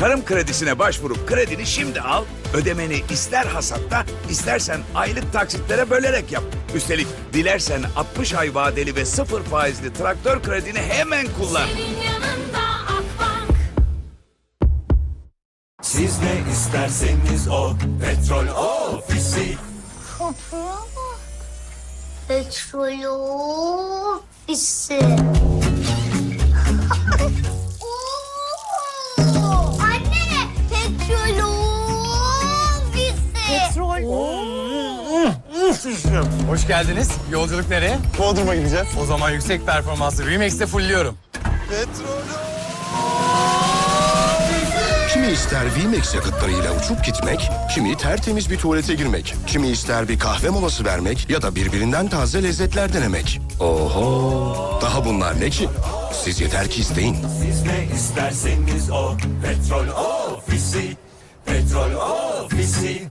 Tarım kredisine başvurup kredini şimdi al. Ödemeni ister hasatta istersen aylık taksitlere bölerek yap. Üstelik dilersen 60 ay vadeli ve sıfır faizli traktör kredini hemen kullan. Siz ne isterseniz o petrol ofisi. Petrol ofisi. Ofisi. Hoş geldiniz. Yolculuk nereye? Bodrum'a gideceğiz. O zaman yüksek performanslı Remix'te fullliyorum. Kimi ister VMAX yakıtlarıyla uçup gitmek, kimi tertemiz bir tuvalete girmek, kimi ister bir kahve molası vermek ya da birbirinden taze lezzetler denemek. Oho! Daha bunlar ne ki? Siz yeter ki isteyin. Siz ne isterseniz o petrol ofisi. Petrol ofisi.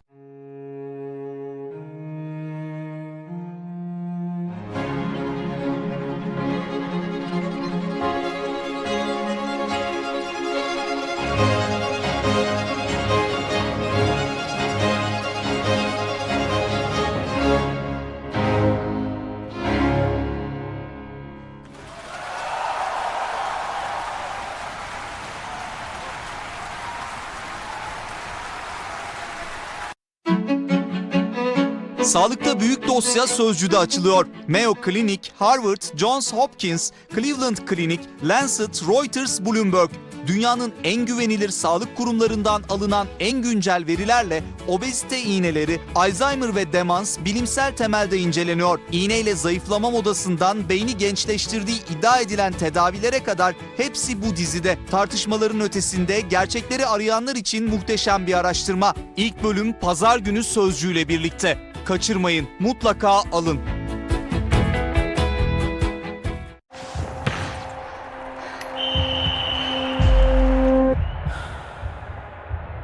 Sağlıkta büyük dosya sözcüde açılıyor. Mayo Clinic, Harvard, Johns Hopkins, Cleveland Clinic, Lancet, Reuters, Bloomberg. Dünyanın en güvenilir sağlık kurumlarından alınan en güncel verilerle obezite iğneleri, Alzheimer ve demans bilimsel temelde inceleniyor. İğneyle zayıflama modasından beyni gençleştirdiği iddia edilen tedavilere kadar hepsi bu dizide. Tartışmaların ötesinde gerçekleri arayanlar için muhteşem bir araştırma. İlk bölüm pazar günü sözcüğüyle birlikte. Kaçırmayın, mutlaka alın.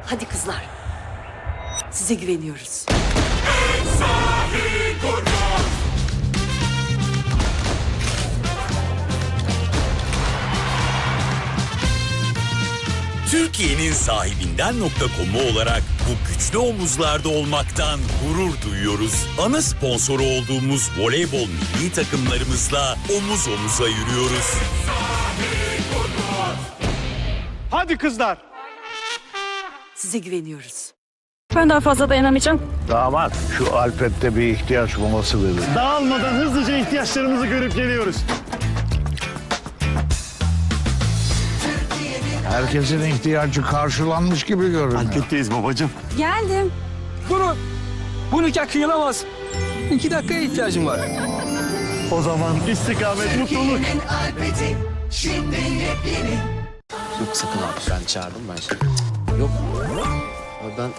Hadi kızlar. Size güveniyoruz. Türkiye'nin sahibinden.com'u olarak bu güçlü omuzlarda olmaktan gurur duyuyoruz. Ana sponsoru olduğumuz voleybol milli takımlarımızla omuz omuza yürüyoruz. Hadi kızlar. Size güveniyoruz Ben daha fazla dayanamayacağım. Damat şu Alpet'te bir ihtiyaç bulması dedi. Dağılmadan hızlıca ihtiyaçlarımızı görüp geliyoruz. Herkesin ihtiyacı karşılanmış gibi görünüyor. Alpetteyiz babacığım. Geldim. Durun. Bu nikah kıyılamaz. İki dakikaya ihtiyacım var. O zaman istikamet mutluluk. Yok sakın abi ben çağırdım ben şimdi. Yok. Abi ben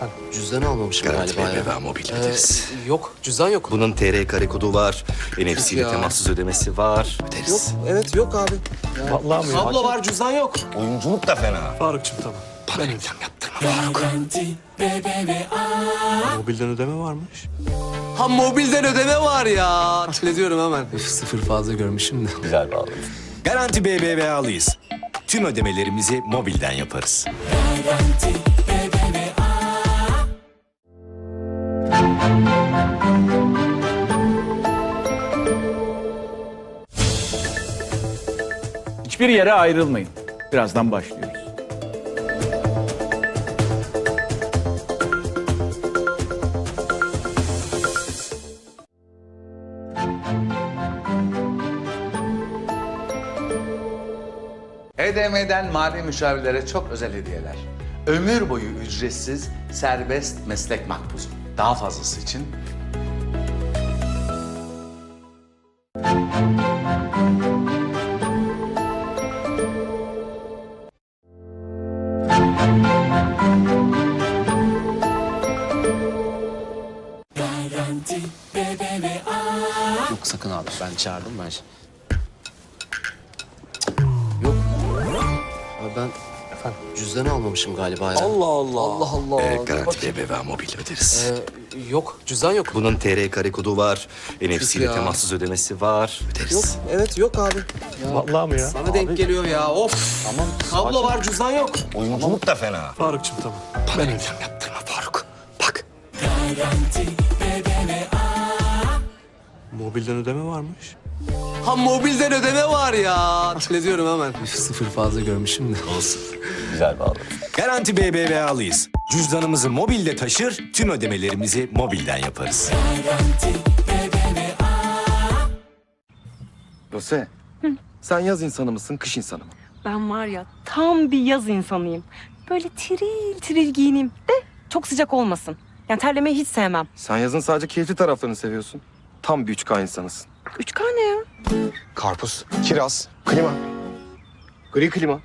efendim cüzdanı almamışım Garanti galiba ya. BBVA mobil öderiz. Ee, yok cüzdan yok. Bunun TR kare kodu var. NFC ile Ya. temassız ödemesi var. Yok Öderiz. evet yok abi. Vallahi mi? Kablo var cüzdan yok. Oyunculuk da fena. Faruk'cum tamam. Bana reklam yaptırma. Mobilden ödeme varmış. Ha mobilden ödeme var ya. Hallediyorum hemen. Üf, sıfır fazla görmüşüm de. Güzel bağlı. Garanti BBVA'lıyız. Tüm ödemelerimizi mobilden yaparız. Hiçbir yere ayrılmayın. Birazdan başlıyoruz. HDM'den mali müşavirlere çok özel hediyeler. Ömür boyu ücretsiz serbest meslek makbuzu. Daha fazlası için ben efendim cüzdanı almamışım galiba ya. Allah Allah. Allah Allah. Ee, garanti BBVA mobil öderiz. Ee, yok cüzdan yok. Bunun TR kare kodu var. NFC ile ya. temassız ödemesi var. Öderiz. Yok evet yok abi. Ya, Vallahi mi ya? Sana denk geliyor ya of. Tamam. Kablo var cüzdan yok. Oyunculuk da fena. Faruk'cum tamam. Ben ödeyeceğim Mobilden ödeme varmış. Ha mobilden ödeme var ya. Ne diyorum hemen. Sıfır fazla görmüşüm de. Olsun. Güzel bağlı. Garanti BBVA'lıyız. Cüzdanımızı mobilde taşır, tüm ödemelerimizi mobilden yaparız. Buse, sen yaz insanı mısın, kış insanı mı? Ben var ya tam bir yaz insanıyım. Böyle tiril tiril giyineyim de çok sıcak olmasın. Yani terlemeyi hiç sevmem. Sen yazın sadece keyifli taraflarını seviyorsun. Tam bir 3K insanısın. Üç ne ya? Karpuz, kiraz, klima. Gri klima.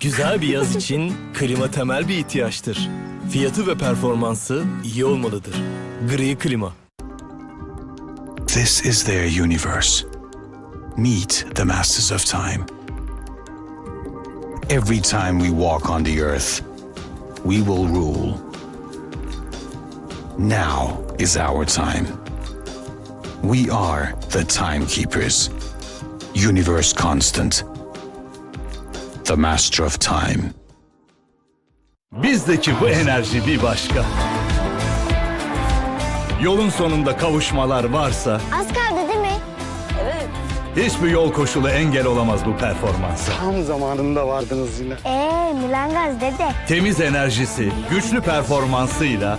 Güzel bir yaz için klima temel bir ihtiyaçtır. Fiyatı ve performansı iyi olmalıdır. Gri klima. This is their universe. Meet the masters of time. Every time we walk on the earth, we will rule. Now is our time. We are the timekeepers. Universe constant. The master of time. Bizdeki bu enerji bir başka. Yolun sonunda kavuşmalar varsa Az kaldı değil mi? hiçbir yol koşulu engel olamaz bu performansa. Tam zamanında vardınız yine. Ee, Milangaz dede. Temiz enerjisi, güçlü performansıyla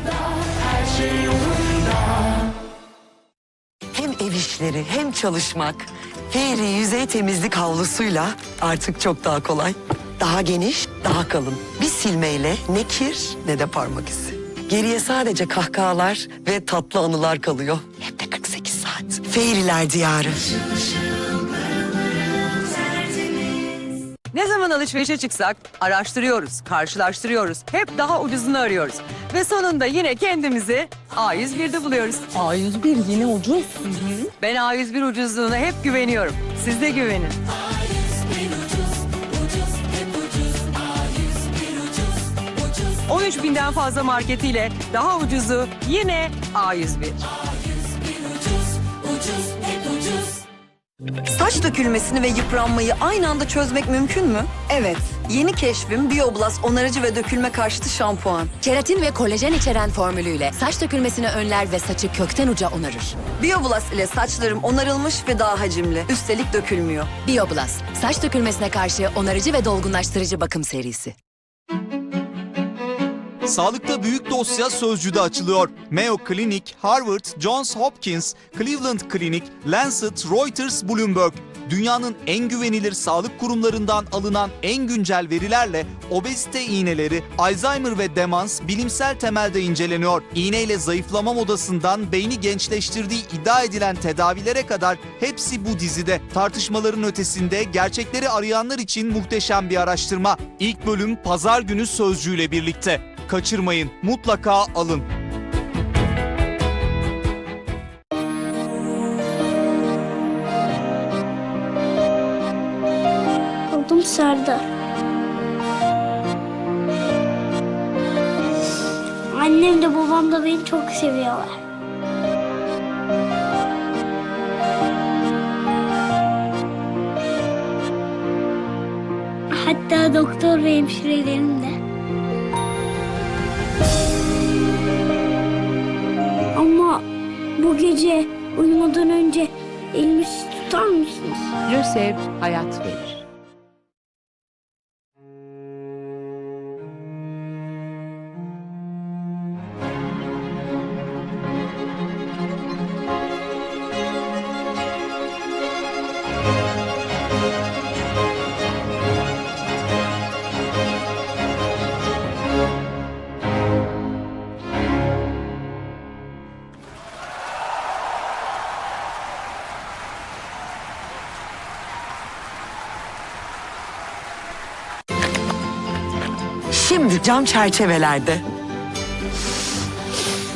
işleri hem çalışmak. Fairy yüzey temizlik havlusuyla artık çok daha kolay. Daha geniş, daha kalın. Bir silmeyle ne kir ne de parmak izi. Geriye sadece kahkahalar ve tatlı anılar kalıyor. Hem de 48 saat. Fairy'ler diyarı. Ne zaman alışverişe çıksak araştırıyoruz, karşılaştırıyoruz. Hep daha ucuzunu arıyoruz. Ve sonunda yine kendimizi A101'de buluyoruz. A101 yine ucuz. Ben A101 ucuzluğuna hep güveniyorum. Siz de güvenin. 13 binden fazla marketiyle daha ucuzu yine A101. Saç dökülmesini ve yıpranmayı aynı anda çözmek mümkün mü? Evet. Yeni keşfim Bioblast onarıcı ve dökülme karşıtı şampuan. Keratin ve kolajen içeren formülüyle saç dökülmesini önler ve saçı kökten uca onarır. Bioblast ile saçlarım onarılmış ve daha hacimli. Üstelik dökülmüyor. Bioblast, saç dökülmesine karşı onarıcı ve dolgunlaştırıcı bakım serisi. Sağlıkta büyük dosya sözcüde açılıyor. Mayo Clinic, Harvard, Johns Hopkins, Cleveland Clinic, Lancet, Reuters, Bloomberg. Dünyanın en güvenilir sağlık kurumlarından alınan en güncel verilerle obezite iğneleri, Alzheimer ve demans bilimsel temelde inceleniyor. İğneyle zayıflama modasından beyni gençleştirdiği iddia edilen tedavilere kadar hepsi bu dizide. Tartışmaların ötesinde gerçekleri arayanlar için muhteşem bir araştırma. İlk bölüm pazar günü sözcüğüyle birlikte. Kaçırmayın, mutlaka alın. Adım Serdar. Annem de babam da beni çok seviyorlar. Hatta doktor ve hemşirelerim de. Gece uyumadan önce elimi tutar mısınız? Lösev hayat verir. Cam çerçevelerde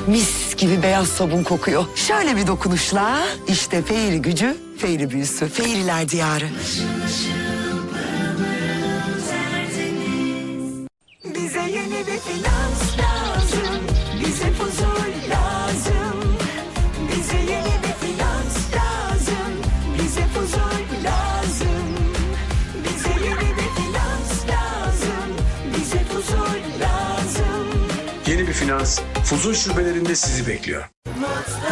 mis gibi beyaz sabun kokuyor. Şöyle bir dokunuşla işte Fairy gücü Feyri büyüsü, Feyriler diyarı. Finans Fuzun şubelerinde sizi bekliyor. Mutlu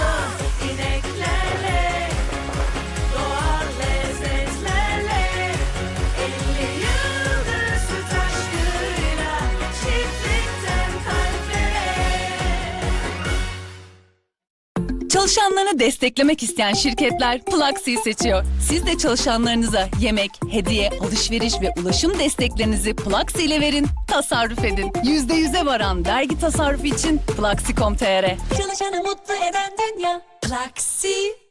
Çalışanlarını desteklemek isteyen şirketler Plaxi'yi seçiyor. Siz de çalışanlarınıza yemek, hediye, alışveriş ve ulaşım desteklerinizi Plaxi ile verin, tasarruf edin. %100'e varan vergi tasarrufu için Plaxi.com.tr Çalışanı mutlu eden dünya, Plaxi.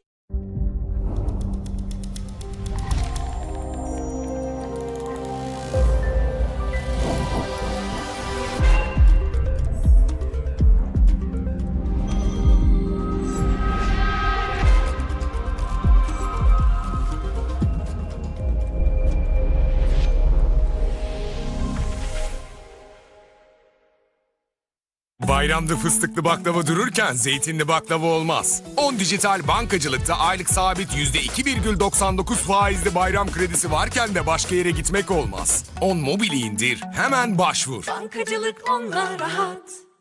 Bayramda fıstıklı baklava dururken zeytinli baklava olmaz. 10 dijital bankacılıkta aylık sabit %2,99 faizli bayram kredisi varken de başka yere gitmek olmaz. 10 mobili indir, hemen başvur. Bankacılık onunla rahat.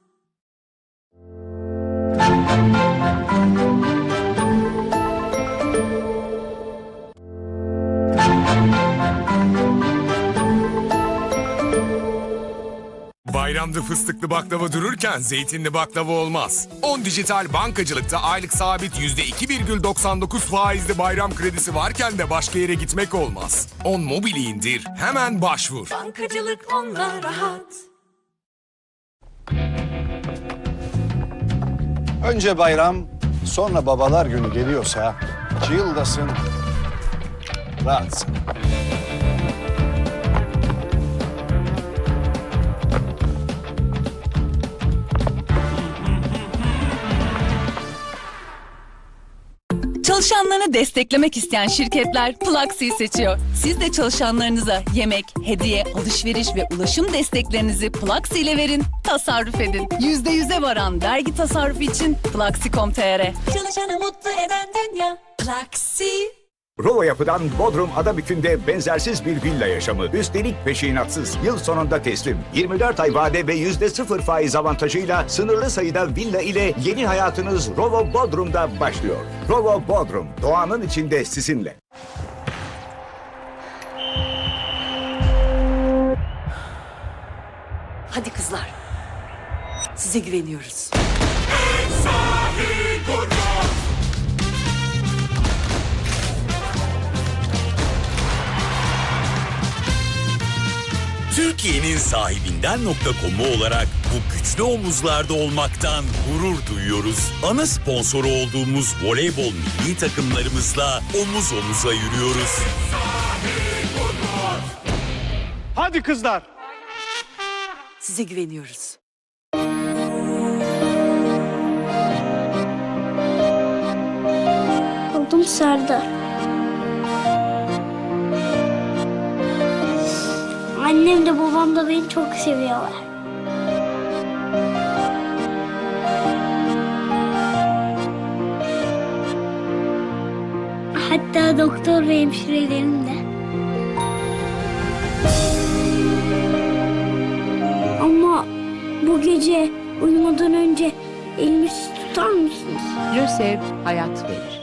Bayramda fıstıklı baklava dururken zeytinli baklava olmaz. 10 dijital bankacılıkta aylık sabit %2,99 faizli bayram kredisi varken de başka yere gitmek olmaz. 10 mobili indir, hemen başvur. Bankacılık onunla rahat. Önce bayram, sonra babalar günü geliyorsa yıldasın, rahatsın. Çalışanlarını desteklemek isteyen şirketler Plaxi'yi seçiyor. Siz de çalışanlarınıza yemek, hediye, alışveriş ve ulaşım desteklerinizi Plaxi ile verin, tasarruf edin. %100'e varan vergi tasarrufu için Plaxi.com.tr Çalışanı mutlu eden dünya, Plaxi. Rova Yapı'dan Bodrum Adabükü'nde benzersiz bir villa yaşamı. Üstelik peşinatsız. Yıl sonunda teslim. 24 ay vade ve %0 faiz avantajıyla sınırlı sayıda villa ile yeni hayatınız Rova Bodrum'da başlıyor. Rova Bodrum, doğanın içinde sizinle. Hadi kızlar. Size güveniyoruz. Türkiye'nin sahibinden.com'u olarak bu güçlü omuzlarda olmaktan gurur duyuyoruz. Ana sponsoru olduğumuz voleybol milli takımlarımızla omuz omuza yürüyoruz. Hadi kızlar. Size güveniyoruz. Adım Serdar. Annem de babam da beni çok seviyorlar. Hatta doktor ve hemşirelerim de. Ama bu gece uyumadan önce elimi tutar mısınız? Lösev hayat verir.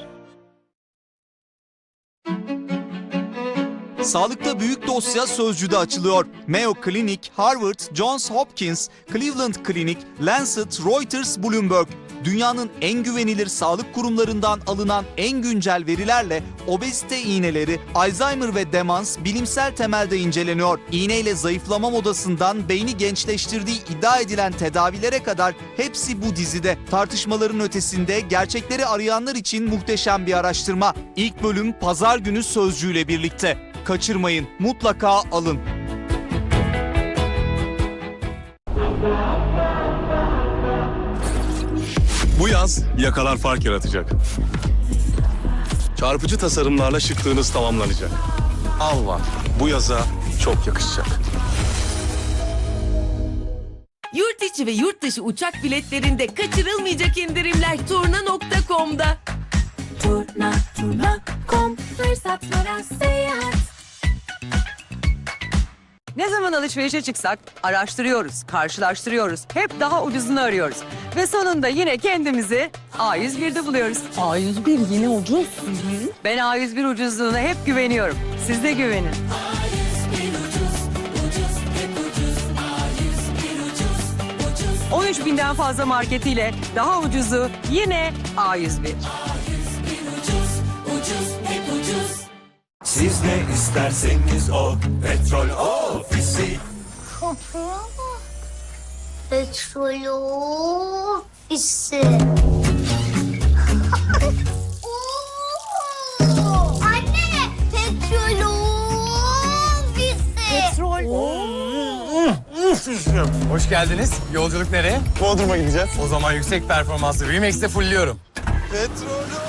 Sağlıkta büyük dosya sözcüde açılıyor. Mayo Clinic, Harvard, Johns Hopkins, Cleveland Clinic, Lancet, Reuters, Bloomberg. Dünyanın en güvenilir sağlık kurumlarından alınan en güncel verilerle obezite iğneleri, Alzheimer ve demans bilimsel temelde inceleniyor. İğneyle zayıflama modasından beyni gençleştirdiği iddia edilen tedavilere kadar hepsi bu dizide. Tartışmaların ötesinde gerçekleri arayanlar için muhteşem bir araştırma. İlk bölüm pazar günü sözcüğüyle birlikte. Kaçırmayın, mutlaka alın. Bu yaz yakalar fark yaratacak. Çarpıcı tasarımlarla şıklığınız tamamlanacak. Alva. Bu yaza çok yakışacak. Yurt içi ve yurt dışı uçak biletlerinde kaçırılmayacak indirimler turna.com'da. Turna, turna.com fırsatlara seyahat. Ne zaman alışverişe çıksak araştırıyoruz, karşılaştırıyoruz. Hep daha ucuzunu arıyoruz. Ve sonunda yine kendimizi A101'de buluyoruz. A101 yine ucuz. Ben A101 ucuzluğuna hep güveniyorum. Siz de güvenin. 13 binden fazla marketiyle daha ucuzu yine A101. Siz ne isterseniz o petrol ofisi. Petrol ofisi. Anne, petrol ofisi. Hoş geldiniz. Yolculuk nereye? Bodrum'a gideceğiz. O zaman yüksek performanslı Remix'te fullliyorum. Kimi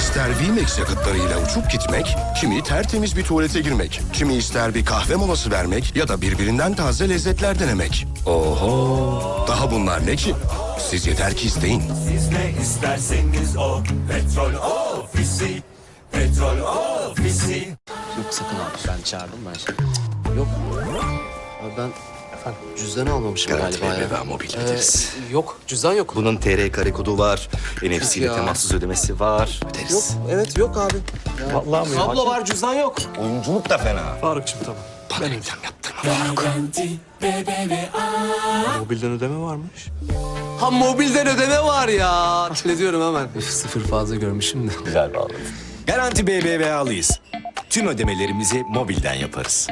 ister VMAX yakıtlarıyla uçup gitmek, kimi tertemiz bir tuvalete girmek, kimi ister bir kahve molası vermek ya da birbirinden taze lezzetler denemek. Oho! Daha bunlar ne ki? Siz yeter ki isteyin. Siz ne isterseniz o petrol ofisi. Petrol ofisi. Yok sakın abi ben çağırdım ben şimdi. Yok. Abi ben efendim cüzdanı almamışım Garanti galiba ya. BBVA mobil öderiz. Ee, yok cüzdan yok. Bunun TR kare kodu var. NFC ile Ya. temassız ödemesi var. Öderiz. Yok evet yok abi. Vallahi mi ya? Kablo var cüzdan yok. Oyunculuk da fena. Faruk'cum tamam. Bana reklam yaptırma Faruk. Mobilden ödeme varmış. Ha mobilden ödeme var ya. Hallediyorum hemen. Üf, sıfır fazla görmüşüm de. Güzel bağladın. Garanti BBVA'lıyız. Tüm ödemelerimizi mobilden yaparız.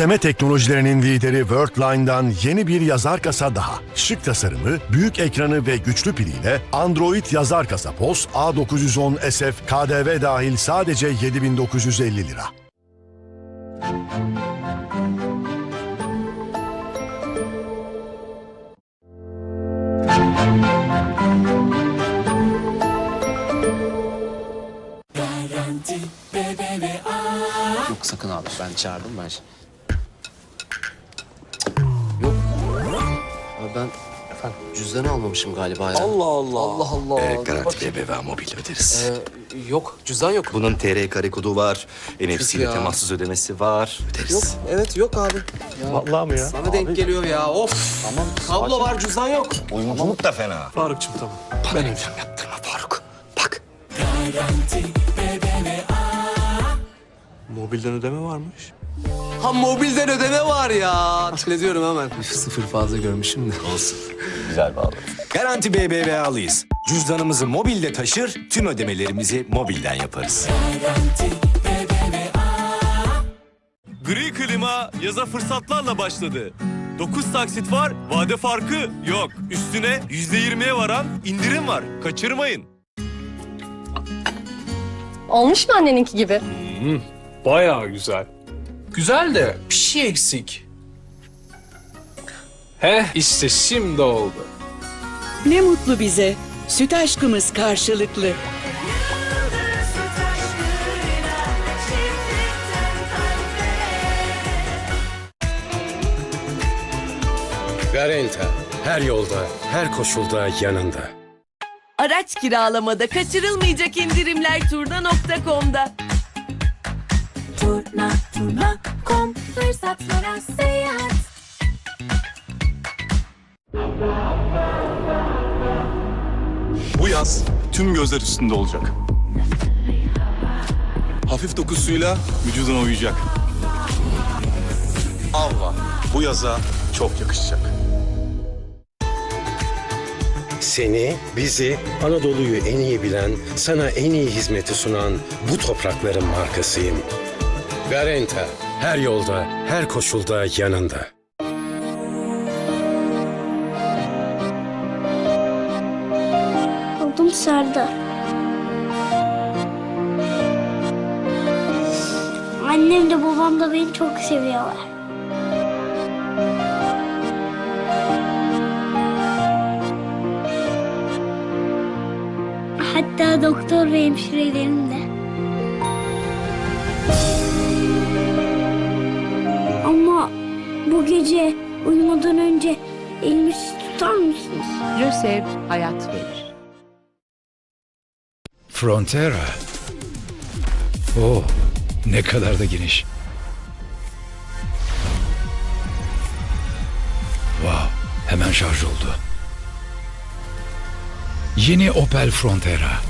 Ödeme teknolojilerinin lideri Worldline'dan yeni bir yazar kasa daha. Şık tasarımı, büyük ekranı ve güçlü piliyle Android yazar kasa POS A910 SF KDV dahil sadece 7950 lira. Cüzdanı almamışım galiba ya. Allah Allah. Allah Allah. Ee, garanti bakayım. BBVA mobil öderiz. Ee, yok cüzdan yok. Bunun TR kare kodu var. NFC ile temassız ödemesi var. Öderiz. Yok evet yok abi. Ya, Vallahi mi ya? Sana denk geliyor ya of. Tamam. Kablo var cüzdan yok. Oyunculuk da fena. Faruk'cum tamam. Bana reklam yaptırma Faruk. Bak. Mobilden ödeme varmış. Ha mobilden ödeme var ya. Hallediyorum hemen. Sıfır fazla görmüşüm de. Olsun. Güzel bağladın. Garanti BBVA'lıyız. Cüzdanımızı mobilde taşır, tüm ödemelerimizi mobilden yaparız. Gri klima yaza fırsatlarla başladı. 9 taksit var, vade farkı yok. Üstüne %20'ye varan indirim var. Kaçırmayın. Olmuş mu anneninki gibi? Bayağı güzel. Güzel de bir şey eksik. Heh işte şimdi oldu. Ne mutlu bize. Süt aşkımız karşılıklı. Garanta. Her yolda, her koşulda yanında. Araç kiralamada kaçırılmayacak indirimler turna.com'da. Turna, turna.com fırsatlara seyahat. Bu yaz tüm gözler üstünde olacak. Hafif dokusuyla vücuduna uyacak. Alva. Bu yaza çok yakışacak. Seni, bizi, Anadolu'yu en iyi bilen, sana en iyi hizmeti sunan bu toprakların markasıyım. Garanta. Her yolda, her koşulda yanında. Adım Serdar. Annem de babam da beni çok seviyorlar. Hatta doktor ve hemşirelerim de. Bu gece uyumadan önce elimi tutar mısınız? Lösev hayat verir. Frontera. Oh, ne kadar da geniş. Wow, hemen şarj oldu. Yeni Opel Frontera.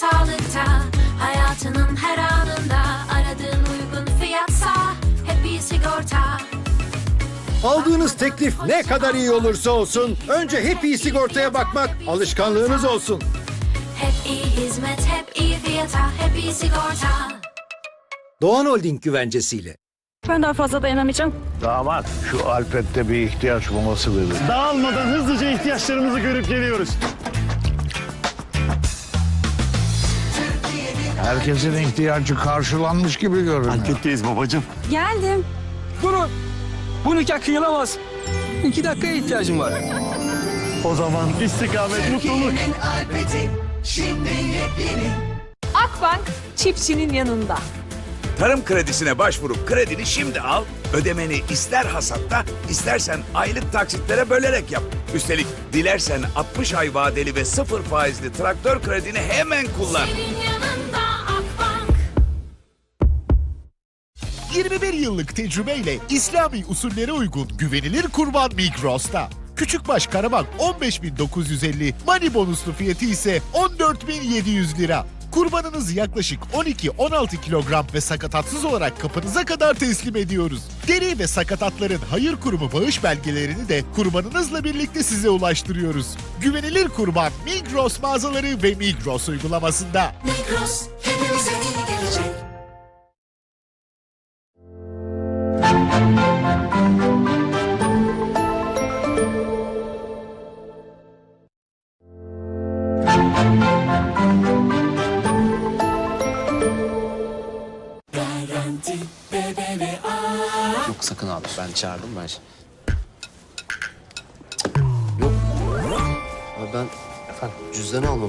Sağlıkta Hayatının her anında Aradığın uygun fiyatsa Hep sigorta Aldığınız teklif ne kadar iyi olursa olsun önce hep iyi sigortaya bakmak alışkanlığınız olsun. Hep iyi hizmet, hep iyi fiyata Hep iyi sigorta Doğan Holding güvencesiyle. Ben daha fazla dayanamayacağım. Damat şu Alpet'te bir ihtiyaç bulması verir. Dağılmadan hızlıca ihtiyaçlarımızı görüp geliyoruz. Herkesin ihtiyacı karşılanmış gibi görünüyor. Alpet'teyiz babacığım. Geldim. Durun. Bu nikah kıyılamaz. İki dakikaya ihtiyacım var. O zaman istikamet mutluluk. Akbank çiftçinin yanında. Tarım kredisine başvurup kredini şimdi al. Ödemeni ister hasatta istersen aylık taksitlere bölerek yap. Üstelik dilersen 60 ay vadeli ve sıfır faizli traktör kredini hemen kullan. Senin yanında 21 yıllık tecrübeyle İslami usullere uygun güvenilir kurban Migros'ta. Küçükbaş karaman 15.950, mani bonuslu fiyatı ise 14.700 lira. Kurbanınızı yaklaşık 12-16 kilogram ve sakatatsız olarak kapınıza kadar teslim ediyoruz. Deri ve sakatatların hayır kurumu bağış belgelerini de kurbanınızla birlikte size ulaştırıyoruz. Güvenilir kurban Migros mağazaları ve Migros uygulamasında. Migros hepimize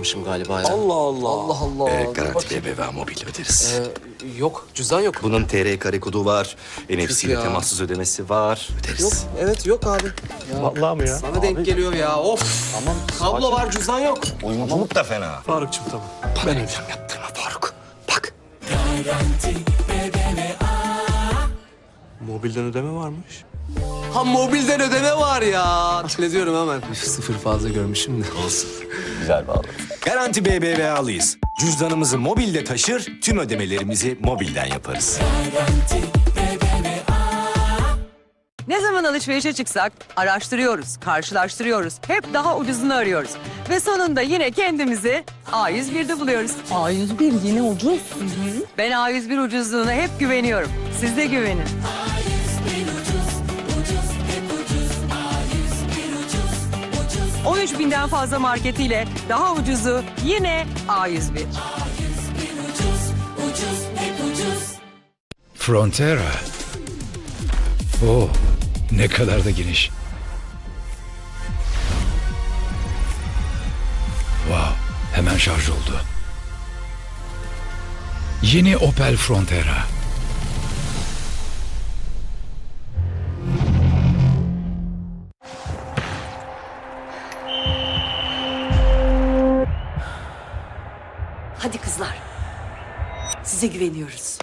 almamışım galiba ya. Allah Allah. Allah Allah. Ee, garanti bakayım. BBVA mobil öderiz. Ee, yok cüzdan yok. Bunun TR kare kodu var. NFC ile temassız ödemesi var. Öderiz. Yok evet yok abi. Ya, Vallahi mi ya? Sana denk geliyor ya of. Tamam. Kablo var cüzdan yok. Uyumculuk da fena. Farukçum tamam. Ben ödem yaptırma Faruk. Bak. Garanti BBVA Mobilden ödeme varmış. Ha mobilden ödeme var ya. Hallediyorum hemen. Üf, Sıfır fazla görmüşüm de. Olsun. Güzel bağlı. Garanti BBVA'lıyız. Cüzdanımızı mobilde taşır, tüm ödemelerimizi mobilden yaparız. Ne zaman alışverişe çıksak araştırıyoruz, karşılaştırıyoruz. Hep daha ucuzunu arıyoruz. Ve sonunda yine kendimizi A101'de buluyoruz. A101 yine ucuz. Ben A101 ucuzluğuna hep güveniyorum. Siz de güvenin. 13 binden fazla marketiyle daha ucuzu yine A101. A101 ucuz, ucuz, hep ucuz Frontera. Oh, ne kadar da geniş. Wow, hemen şarj oldu. Yeni Opel Frontera. Size güveniyoruz.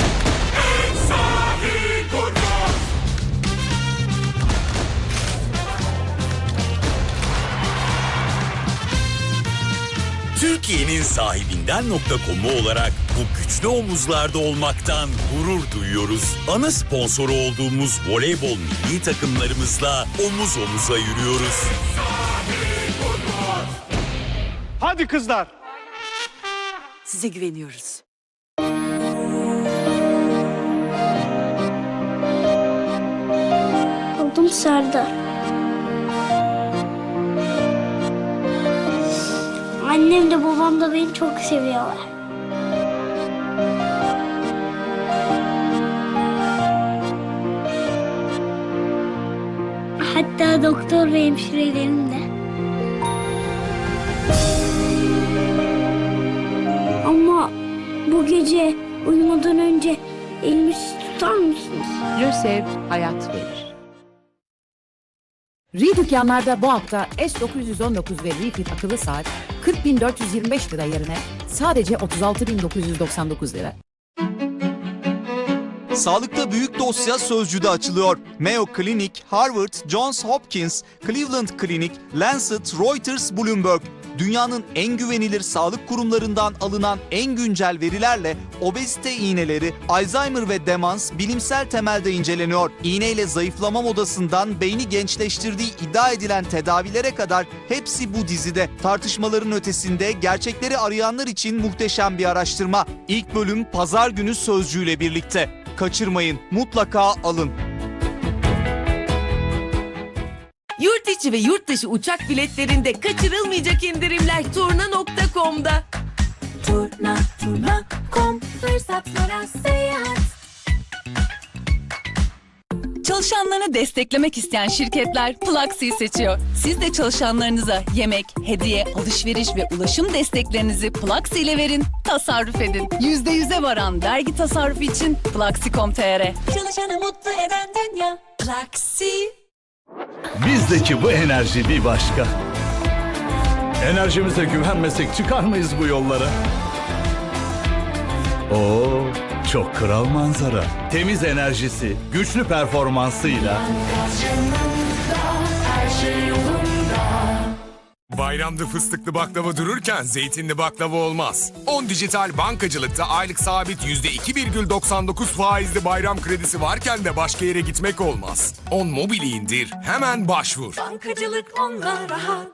Türkiye'nin sahibinden.com'u olarak bu güçlü omuzlarda olmaktan gurur duyuyoruz. Ana sponsoru olduğumuz voleybol milli takımlarımızla omuz omuza yürüyoruz. Hadi kızlar. Size güveniyoruz. Serdar. Annem de babam da beni çok seviyorlar. Hatta doktor ve hemşirelerim de. Ama bu gece uyumadan önce elimi tutar mısınız? Lösev hayat verir. Ri dükkanlarda bu hafta S919 ve Refit akıllı saat 40.425 lira yerine sadece 36.999 lira. Sağlıkta büyük dosya sözcüde açılıyor. Mayo Clinic, Harvard, Johns Hopkins, Cleveland Clinic, Lancet, Reuters, Bloomberg. Dünyanın en güvenilir sağlık kurumlarından alınan en güncel verilerle obezite iğneleri, Alzheimer ve demans bilimsel temelde inceleniyor. İğneyle zayıflama modasından beyni gençleştirdiği iddia edilen tedavilere kadar hepsi bu dizide. Tartışmaların ötesinde gerçekleri arayanlar için muhteşem bir araştırma. İlk bölüm pazar günü sözcüğüyle birlikte. Kaçırmayın, mutlaka alın. Yurt içi ve yurt dışı uçak biletlerinde kaçırılmayacak indirimler turna.com'da. Turna, turna.com Fırsatlara seyahat Çalışanlarını desteklemek isteyen şirketler Plaxi seçiyor. Siz de çalışanlarınıza yemek, hediye, alışveriş ve ulaşım desteklerinizi Plaxi ile verin, tasarruf edin. %100'e varan vergi tasarrufu için Plaxi.com.tr Çalışanı mutlu eden dünya Plaxi Bizdeki bu enerji bir başka. Enerjimize güvenmesek çıkar mıyız bu yollara? Oo, çok kral manzara. Temiz enerjisi, güçlü performansıyla. Her şey Bayramda fıstıklı baklava dururken zeytinli baklava olmaz. 10 dijital bankacılıkta aylık sabit %2,99 faizli bayram kredisi varken de başka yere gitmek olmaz. 10 mobili indir, hemen başvur. Bankacılık onunla rahat